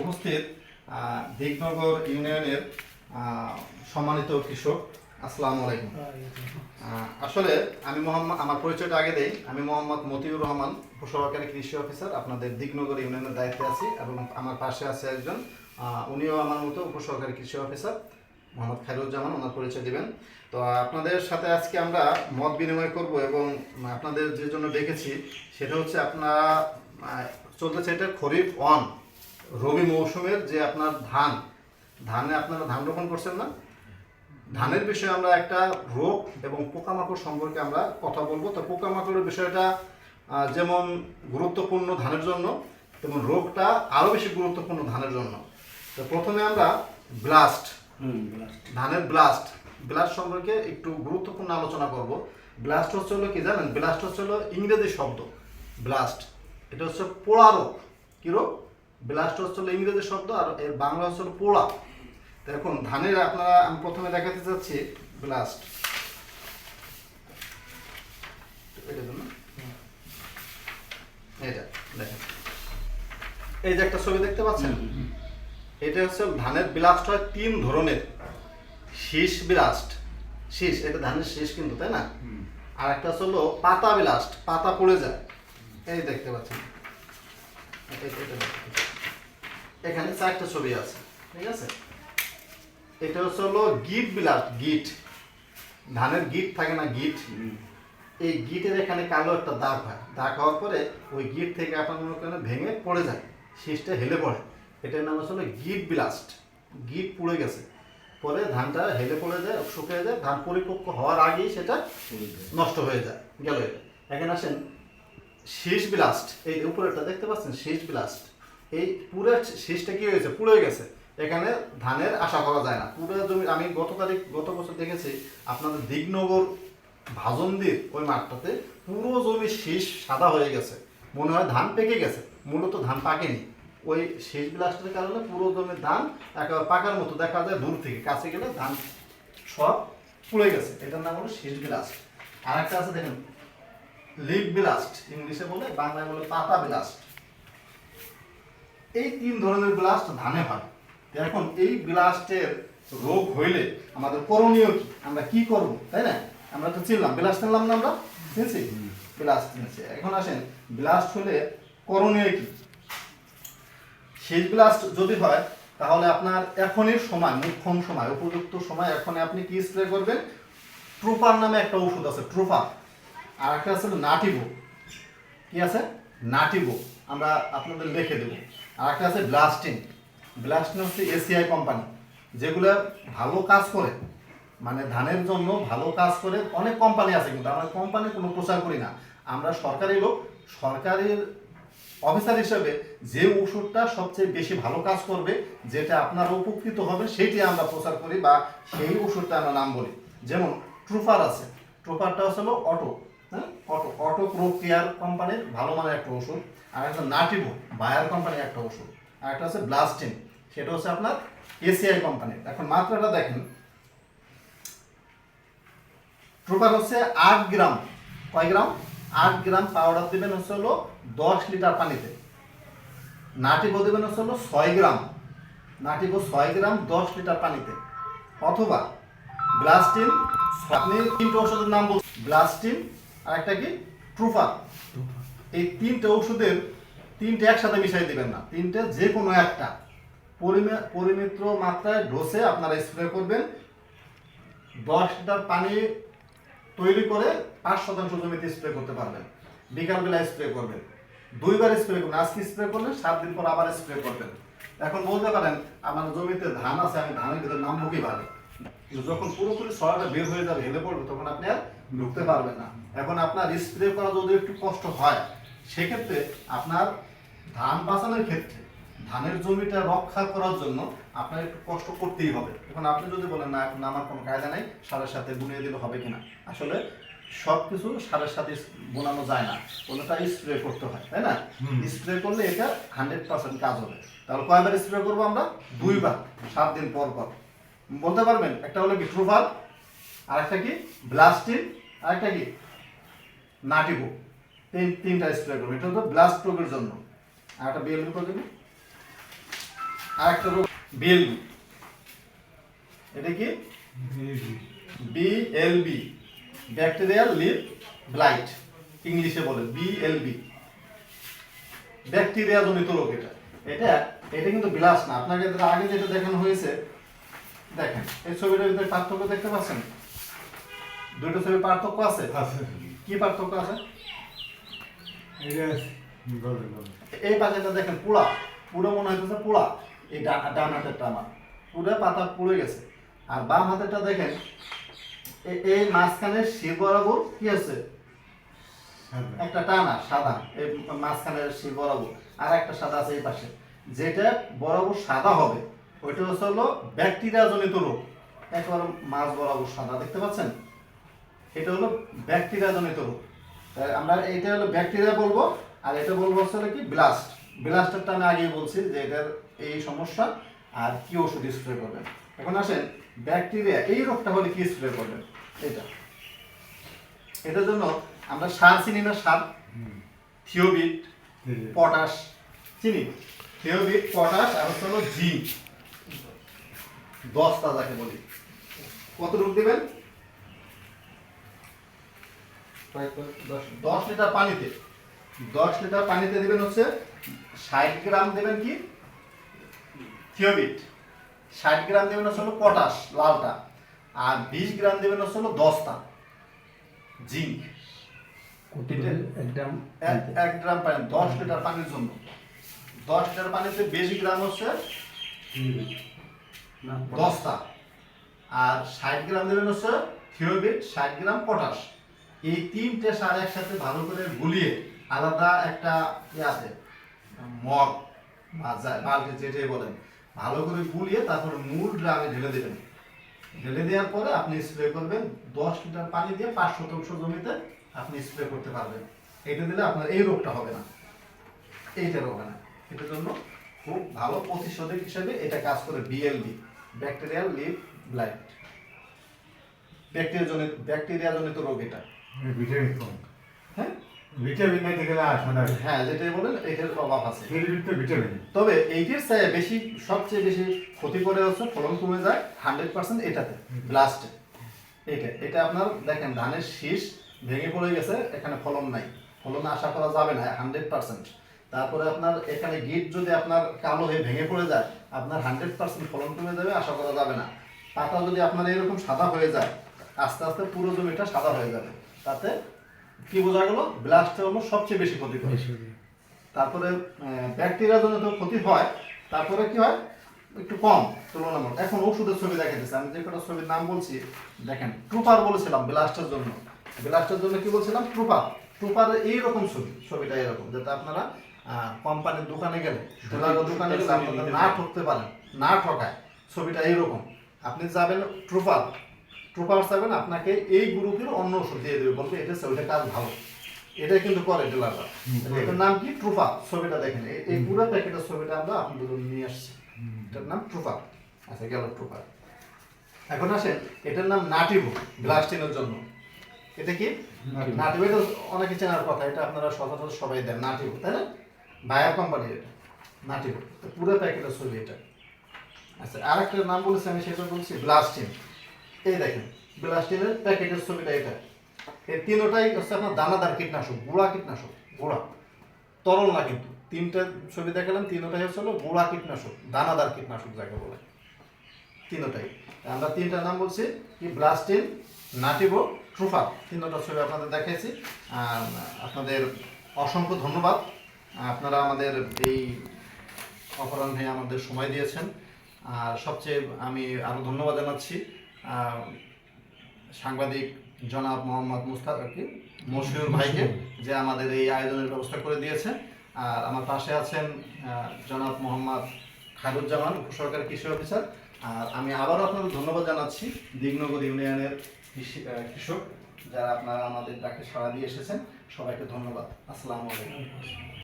উপস্থিত দিগনগর ইউনিয়নের সম্মানিত কৃষক, আসসালামু আলাইকুম। আসলে আমি মোহাম্মদ, আমার পরিচয়টা আগে দেই। আমি মোহাম্মদ মতিউর রহমান, উপসহকারী কৃষি অফিসার। আপনাদের দিগনগর ইউনিয়নের দায়িত্বে আছি এবং আমার পাশে আছে একজন উনিও আমার মতো উপসহকারী কৃষি অফিসার, মোহাম্মদ খাইরুজ্জামান ওনার পরিচয় দিবেন। তো আপনাদের সাথে আজকে আমরা মত বিনিময় করব এবং আপনাদের যে জন্য ডেকেছি, সেটা হচ্ছে আপনারা চলতেছে এটা খরিফ অন রবি মৌসুমের যে আপনার ধান ধানে আপনারা ধান রোপণ করছেন না? ধানের বিষয়ে আমরা একটা রোগ এবং পোকামাকড় সম্পর্কে আমরা কথা বলব। তো পোকামাকড়ের বিষয়টা যেমন গুরুত্বপূর্ণ ধানের জন্য তেমন রোগটা আরও বেশি গুরুত্বপূর্ণ ধানের জন্য। তো প্রথমে আমরা ব্লাস্ট। ধানের ব্লাস্ট ব্লাস্ট সম্পর্কে একটু গুরুত্বপূর্ণ আলোচনা করব। ব্লাস্ট হচ্ছে হলো কি জানেন? ব্লাস্ট হচ্ছে হলো ইংরেজি শব্দ ব্লাস্ট। এটা হচ্ছে পোড়া রোগ। কি রোগ? ব্লাস্ট হচ্ছে ইংরেজি শব্দ আর এর বাংলা হচ্ছে পোড়া। তো এখন ধানের আপনারা আমি প্রথমে দেখাতে চাচ্ছি ব্লাস্ট। এটা জন্য এটা দেখেন। এই যে একটা ছবি দেখতে পাচ্ছেন? এটা হচ্ছে ধানের ব্লাস্ট হয় তিন ধরনের। শীষ ব্লাস্ট। শীষ এটা ধানের শীষ কিন্তু তাই না? আর একটা হচ্ছে হলো পাতা ব্লাস্ট পাতা পড়ে যায়। এই দেখতে পাচ্ছেন। এখানে চারটা ছবি আছে ঠিক আছে? এটা হচ্ছে হলো গিট ব্লাস্ট গিট। ধানের গিট থাকে না গিট? এই গিটের এখানে কালো একটা দাগ হয়। দাগ হওয়ার পরে ওই গিট থেকে আপনার মনে করেন ভেঙে পড়ে যায় শীষটা হেলে পড়ে। এটার নাম হচ্ছে হলো গিট ব্লাস্ট। গিট পুড়ে গেছে। পরে ধানটা হেলে পড়ে যায় শুকিয়ে যায়। ধান পরিপক্ক হওয়ার আগেই সেটা নষ্ট হয়ে যায় গেল এটা। এখানে আসেন শীষ ব্লাস্ট এই উপরেরটা দেখতে পাচ্ছেন, শেষ ব্লাস্ট এই পুরো শেষটা কি হয়েছে? পুড়ে গেছে। এখানে ধানের আশা করা যায় না। পুরো জমি, আমি গত তারিখ, গত বছর দেখেছি, আপনাদের দিগনগর ভাজনদির ওই মাঠটাতে পুরো জমি শেষ সাদা হয়ে গেছে। মনে হয় ধান পেকে গেছে। মূলত ধান পাকেনি। ওই শেষ ব্লাস্টের কারণে পুরো জমির ধান একেবারে পাকার মতো দেখা যায় দূর থেকে। কাছে গেলে ধান সব পুড়ে গেছে। এটার নাম হলো শেষ ব্লাস্ট আর একটা আছে দেখেন লিপ ব্লাস্ট ইংলিশে বলে বাংলায় বলে পাতা ব্লাস্ট এই তিন ধরনের ব্লাস্ট ধানে হয়। এখন এই ব্লাস্টের রোগ হইলে আমাদের করণীয় কি? আমরা কি করব তাই না? আমরা তো চিনলাম ব্লাস্ট চিনলাম না আমরা? চিনছি? ব্লাস্ট চিনছি। এখন আসেন ব্লাস্ট হলে করণীয় কি? শীত ব্লাস্ট যদি হয় তাহলে আপনার এখনই সময় মুখ্যম সময় উপযুক্ত সময় এখন আপনি কি স্প্রে করবেন? ট্রুপার নামে একটা ওষুধ আছে ট্রুপার আর একটা আছে নাটিবো কি আছে? নাটিবো আমরা আপনাদের লিখে দেবো। আর একটা আছে ব্লাস্টিং ব্লাস্টিং হচ্ছে এসিআই কোম্পানি। যেগুলো ভালো কাজ করে মানে ধানের জন্য ভালো কাজ করে অনেক কোম্পানি আছে, কিন্তু আমরা কোম্পানি কোনো প্রচার করি না। আমরা সরকারি লোক, সরকারের অফিসার হিসেবে যে ওষুধটা সবচেয়ে বেশি ভালো কাজ করবে, যেটা আপনারা উপকৃত হবে সেইটি আমরা প্রচার করি বা সেই ওষুধটা আমরা নাম বলি। যেমন ট্রুফার আছে। ট্রুফারটা হলো অটো। হ্যাঁ? অটো অটো প্রো কোম্পানির ভালো মানের একটা ওষুধ, আর একটা নাটিভো বায়ার কোম্পানির একটা ওষুধ, আর একটা হচ্ছে ব্লাস্টিন সেটা হচ্ছে আপনার এসিআই কোম্পানির এখন মাত্রাটা দেখেন। ট্রুপার হচ্ছে আট গ্রাম। কয় গ্রাম? আট গ্রাম পাউডার দেবেন হচ্ছে হলো দশ লিটার পানিতে। নাটিবো দেবেন হচ্ছে হলো ছয় গ্রাম। নাটিবো ছয় গ্রাম, দশ লিটার পানিতে। অথবা ব্লাস্টিন আপনি তিনটে ওষুধের নাম বল ব্লাস্টিন আর একটা কি? ট্রুফার এই তিনটে ওষুধের তিনটে একসাথে মিশাই দিবেন না। তিনটে যে কোনো একটা। পরিমে- পরিমিত মাত্রায় ডোসে আপনারা স্প্রে করবেন। দশ লিটার পানি তৈরি করে পাঁচ শতাংশ জমিতে স্প্রে করতে পারবেন। বিকালবেলা স্প্রে করবেন। দুইবার স্প্রে করবেন। আজকে স্প্রে করলেন, সাত দিন পর আবার স্প্রে করবেন। এখন বলতে পারেন, আমার জমিতে ধান আছে, আমি ধানের ভিতরে নামবো কীভাবে? যখন পুরোপুরি সরাটা বের হয়ে যাবে, হেলে পড়বে, তখন আপনি আর ঢুকতে পারবেন না। এখন আপনার স্প্রে করা যদি একটু কষ্ট হয় সেক্ষেত্রে আপনার ধান বাঁচানোর ক্ষেত্রে ধানের জমিটা রক্ষা করার জন্য আপনার একটু কষ্ট করতেই হবে। এখন আপনি যদি বলেন না এখন আমার কোনো কায়দা নেই সারের সাথে বুনিয়ে দিলে হবে কিনা? আসলে সব কিছু সারের সাথে বোনানো যায় না। কোনোটা স্প্রে করতে হয় তাই না? স্প্রে করলে এটা হান্ড্রেড পার্সেন্ট কাজ হবে। তাহলে কয়বার স্প্রে করব আমরা? দুইবার সাত দিন পর পর। বলতে পারবেন একটা হলো কি ট্রুফার আর একটা কি? ব্লাস্টিন আর একটা কি? নাটিবো তিন তিনটা স্প্রে করব। এটা হলো ব্লাস্ট রোগের জন্য। আর একটা বিএলবি করে দিবি আর একটা রোগ বিএলবি এটা কি? বিএলবি ব্যাকটেরিয়াল লিভ ব্লাইট ইংলিশে বলে বিএলবি ব্যাকটেরিয়া জনিত রোগ এটা। এটা এটা কিন্তু বিলাস না। আপনাকে আগে যেটা দেখানো হয়েছে দেখেন। এই ছবিটার ভিতরে পার্থক্য দেখতে পাচ্ছেন? দুটো ছবির পার্থক্য আছে? আছে কি পার্থক্য আছে? এই পাশেটা দেখেন পুরা। পুরো মনে হইতেছে পুরা। এই ডান হাতেরটা আমার। পুরো পাতা পুড়ে গেছে। আর বাম হাতেরটা দেখেন এই মাঝখানে শির বরাবর কি আছে? একটা টানা সাদা। এই মাঝখানের শির বরাবর আর একটা সাদা আছে এই পাশে। যেটা বরাবর সাদা হবে ওইটা হচ্ছে হলো ব্যাকটেরিয়া জনিত রোগ। একেবারে মাছ বরাবর সাদা। দেখতে পাচ্ছেন? এটা হলো ব্যাকটেরিয়া জনিত রোগ। তাই আমরা এটা হলো ব্যাকটেরিয়া বলব আর এটা বলব হচ্ছে হলো কি ব্লাস্ট। ব্লাস্টারটা আমি আগে বলছি যে এটার এই সমস্যা আর কি ওষুধ স্প্রে করবেন। এখন আসেন ব্যাকটেরিয়া এই রোগটা হলে কি স্প্রে করবেন? এটা। এটার জন্য আমরা সার চিনি না সার। থিওবিট পটাশ। চিনি? থিওবিট পটাশ আর হচ্ছে হলো জিঙ্ক। দশটা যাকে বলি। কত রূপ দেবেন? দশ লিটার পানিতে। দশ লিটার পানিতে দেবেন হচ্ছে ষাট গ্রাম দেবেন কি? থিওবিট ষাট গ্রাম দেবেন হচ্ছে হলো পটাশ লালটা। আর বিশ গ্রাম দেবেন হচ্ছে হলো দশটা জিঙ্ক। একদম এক এক গ্রাম পানি দশ লিটার পানির জন্য। দশ লিটার পানিতে বেশি গ্রাম হচ্ছে দশটা আর ষাট গ্রাম দেবেন হচ্ছে থিওবিট ষাট গ্রাম পটাশ। এই তিনটে সার একসাথে ভালো করে গুলিয়ে আলাদা একটা ইয়ে আছে, মগ বা বালতি যেটাই বলেন, ভালো করে গুলিয়ে তারপর মূল ড্রামে ঢেলে দেবেন। ঢেলে দেওয়ার পরে আপনি স্প্রে করবেন, দশ লিটার পানি দিয়ে পাঁচ শতাংশ জমিতে আপনি স্প্রে করতে পারবেন। এটা দিলে আপনার এই রোগটা হবে না। এইটা রোগ না। এটার জন্য খুব ভালো প্রতিষেধক হিসেবে এটা কাজ করে BLB bacterial leaf blight bacteria জনিত ব্যাকটেরিয়া জনিত রোগ এটা। ভিটামিন কম হ্যাঁ? ভিটামিন নাই না হ্যাঁ যেটাই বলেন এটার অভাব আছে। তো ভিটামিন। তবে এইটির বেশি সবচেয়ে বেশি ক্ষতি করে হচ্ছে ফলন কমে যায় হান্ড্রেড পার্সেন্ট এটাতে ব্লাস্টে এটা এটা আপনার দেখেন ধানের শীষ ভেঙে পড়ে গেছে এখানে ফলন নাই। ফলন আশা করা যাবে না হান্ড্রেড পার্সেন্ট তারপরে আপনার এখানে গিট যদি আপনার কালো হয়ে ভেঙে পড়ে যায় আপনার হান্ড্রেড পার্সেন্ট ফলন কমে যাবে আশা করা যাবে না। পাতা যদি আপনার এরকম সাদা হয়ে যায় আস্তে আস্তে পুরো জমিটা সাদা হয়ে যাবে। তাতে কি বোঝা গেল? ব্লাস্টে হলো সবচেয়ে বেশি ক্ষতি করে। তারপরে ব্যাকটেরিয়া জনিত ক্ষতি হয় তারপরে কি হয়? একটু কম তুলনামূলক। এখন ওষুধের ছবি দেখাইতেছে। আমি যে কটা ছবির নাম বলছি দেখেন ট্রুপার বলেছিলাম ব্লাস্টের জন্য। ব্লাস্টের জন্য কি বলছিলাম? ট্রুপার ট্রুপার এইরকম ছবি ছবিটা এরকম যাতে আপনারা কোম্পানির দোকানে গেলে দোকানে গেলে আপনারা না ঠকতে পারেন না ঠকায়। ছবিটা এইরকম। আপনি যাবেন ট্রুপার ট্রুপার যাবেন আপনাকে এই গ্রুপের অন্য ওষুধ দিয়ে দেবে বলবে এটা ওইটা কাজ ভালো। এটা কিন্তু করে ডিলাররা। এটার নাম কি? ট্রুফা ছবিটা দেখেন এই- পুরো প্যাকেটের ছবিটা আমরা আপনাদের নিয়ে আসছি। এটার নাম ট্রুফা আচ্ছা গেল ট্রুফা এখন আসেন এটার নাম নাটিভো ব্লাস্টিনের জন্য। এটা কি? নাটিভো। এটা অনেকে চেনার কথা এটা আপনারা সচরাচর সবাই দেন নাটিভো তাই না? বায়ার কোম্পানি এটা নাটিভো। তো পুরো প্যাকেটের ছবি এটা। আচ্ছা আরেকটা নাম বলেছি আমি সেটা বলছি ব্লাস্টিন। এই দেখেন ব্লাস্টিনের প্যাকেটের ছবিটা এটা। এই তিনোটাই হচ্ছে আপনার দানাদার কীটনাশক, গুঁড়া কীটনাশক, গুঁড়া। তরল না কিন্তু, তিনটে ছবি দেখালাম, তিনোটাই হচ্ছে হলো গুঁড়া কীটনাশক, দানাদার কীটনাশক যাকে বলে। তিনোটাই। আমরা তিনটা নাম বলছি কি ব্লাস্টিন নাটিভো ট্রুফা তিনটা ছবি আপনাদের দেখাইছি। আর আপনাদের অসংখ্য ধন্যবাদ। আপনারা আমাদের এই অপরাহ্নে আমাদের সময় দিয়েছেন। আর সবচেয়ে আমি আরও ধন্যবাদ জানাচ্ছি। সাংবাদিক জনাব মোহাম্মদ মুস্তাক মশিউর ভাইকে যে আমাদের এই আয়োজনের ব্যবস্থা করে দিয়েছে আর আমার পাশে আছেন জনাব মোহাম্মদ খায়রুজ্জামান উপসহকারী কৃষি অফিসার। আর আমি আবারও আপনাদের ধন্যবাদ জানাচ্ছি দিগনগর ইউনিয়নের কৃষি কৃষক যারা আপনারা আমাদের ডাকে সাড়া দিয়ে এসেছেন। সবাইকে ধন্যবাদ। আসসালামু আলাইকুম।